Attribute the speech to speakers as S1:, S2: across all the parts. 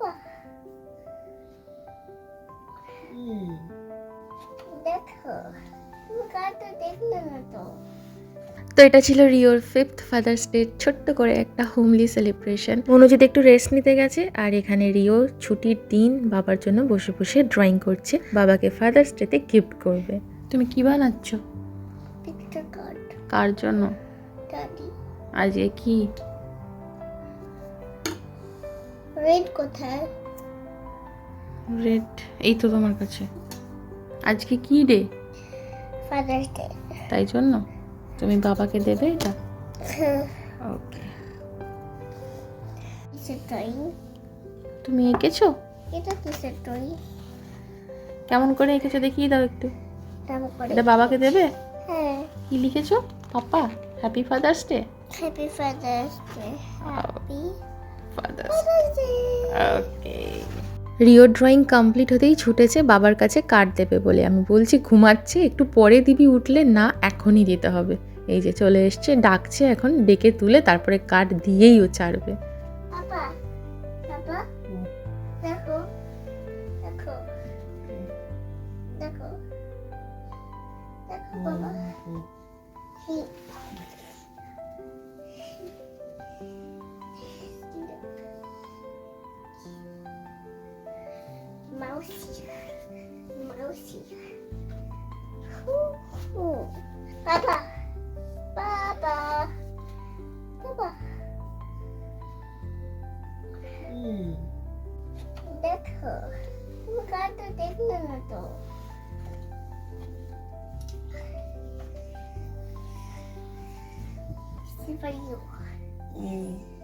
S1: বাবা। দেখো তুমি দেখলে না তো?
S2: তো এটা ছিল রিওর ফিফথ ফাদার্স ডে ছোট্ট করে একটা হোমলি সেলিব্রেশন। মনোজিৎ একটু রেস্ট নিতে গেছে আর এখানে রিও ছুটির দিন বাবার জন্য বসে বসে ড্রয়িং করছে বাবাকে ফাদার্স ডেতে গিফট করবে। তুমি কি বানাচ্ছ? কার জন্য? আজকে কি?
S1: রেড কোথায়?
S2: রেড এই তো তোমার কাছে। আজকে কি ডে
S1: ফাদার্স ডে
S2: তাই জন্য? তুমি বাবাকে দেবে এটা? ওকে
S1: ড্রয়িং
S2: তুমি এঁকেছো?
S1: এটা কিসের ড্রয়িং
S2: কেমন করে এঁকেছো দেখিয়ে দাও একটু। এটা বাবাকে দেবে?
S1: হ্যাঁ।
S2: কি লিখেছো? Papa happy father's day
S1: happy father's day happy
S2: father's okay Rio drawing complete হতেই ছুটেছে বাবার কাছে কার্ড দেবে বলে। আমি বলছি ঘুমাচ্ছে একটু পরে দিবি উঠলে? না এখনই দিতে হবে। এই যে চলে এসছে ডাকছে এখন ডেকে তুলে তারপরে কার্ড দিয়েই ও ছাড়বে।
S1: দেখো দেখো বাবা 毛喜毛喜欢，呼呼，爸爸，爸爸，爸爸，嗯，你的头，我刚都
S2: 在看了都。喜欢有。嗯。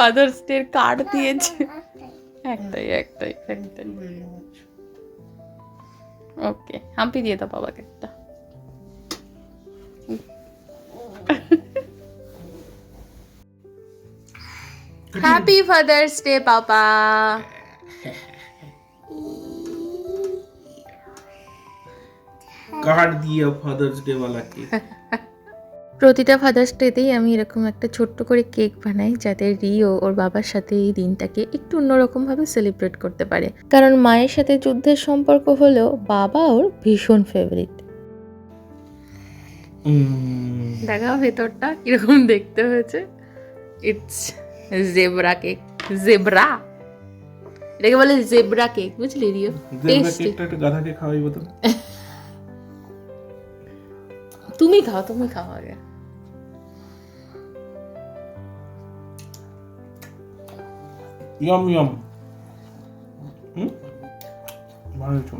S2: ফাদার্স ডে কার্ড দিয়েছে। একটাই একটাই একটাই। ওকে হাম্পি দিয়ে দাও বাবাকে একটা। Happy father's day papa
S3: card দিয়ে ফাদার্স ডে वाला
S2: প্রতিটা ফাদার্স ডেতেই আমি এরকম একটা ছোট্ট করে কেক বানাই যাতে রিও ওর বাবার সাথে এই দিনটাকে একটু অন্যরকমভাবে সেলিব্রেট করতে পারে। কারণ মায়ের সাথে যুদ্ধের সম্পর্ক হলেও বাবা ওর ভীষণ ফেভারিট দেখাও ভেতরটা কীরকম দেখতে হয়েছে? ইটস জেব্রা কেক জেব্রা এটাকে বলে জেব্রা কেক বুঝলি রিও?
S3: গাধাকে তো
S2: তুমি খাও তুমি খাও আগে।
S3: 염염 응? 말해줘